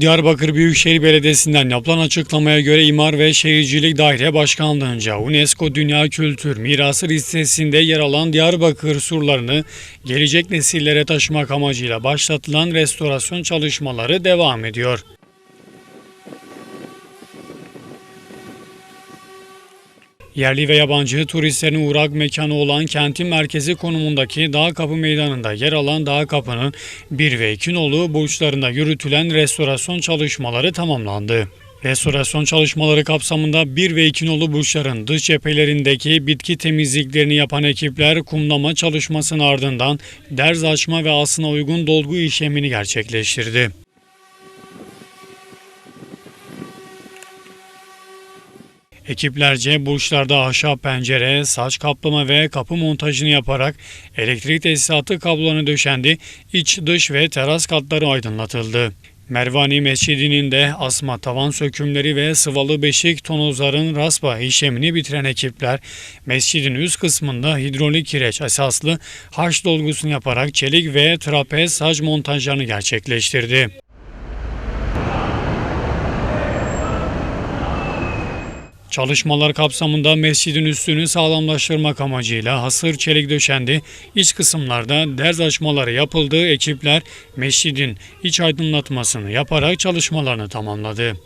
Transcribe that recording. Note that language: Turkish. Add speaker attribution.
Speaker 1: Diyarbakır Büyükşehir Belediyesi'nden yapılan açıklamaya göre İmar ve Şehircilik Daire Başkanlığı'nca UNESCO Dünya Kültür Mirası listesinde yer alan Diyarbakır surlarını gelecek nesillere taşımak amacıyla başlatılan restorasyon çalışmaları devam ediyor. Yerli ve yabancı turistlerin uğrak mekanı olan kentin merkezi konumundaki Dağ Kapı Meydanı'nda yer alan Dağ Kapı'nın 1 ve 2 nolu burçlarında yürütülen restorasyon çalışmaları tamamlandı. Restorasyon çalışmaları kapsamında 1 ve 2 nolu burçların dış cephelerindeki bitki temizliklerini yapan ekipler kumlama çalışmasının ardından derz açma ve asına uygun dolgu işlemini gerçekleştirdi. Ekiplerce burçlarda ahşap pencere, saç kaplama ve kapı montajını yaparak elektrik tesisatı kablolarını döşendi, iç, dış ve teras katları aydınlatıldı. Mervani Mescidi'nin de asma tavan sökümleri ve sıvalı beşik tonozların raspa işlemini bitiren ekipler, mescidin üst kısmında hidrolik kireç esaslı harç dolgusunu yaparak çelik ve trapez saç montajlarını gerçekleştirdi. Çalışmalar kapsamında mescidin üstünü sağlamlaştırmak amacıyla hasır çelik döşendi. İç kısımlarda derz açmaları yapıldı. Ekipler mescidin iç aydınlatmasını yaparak çalışmalarını tamamladı.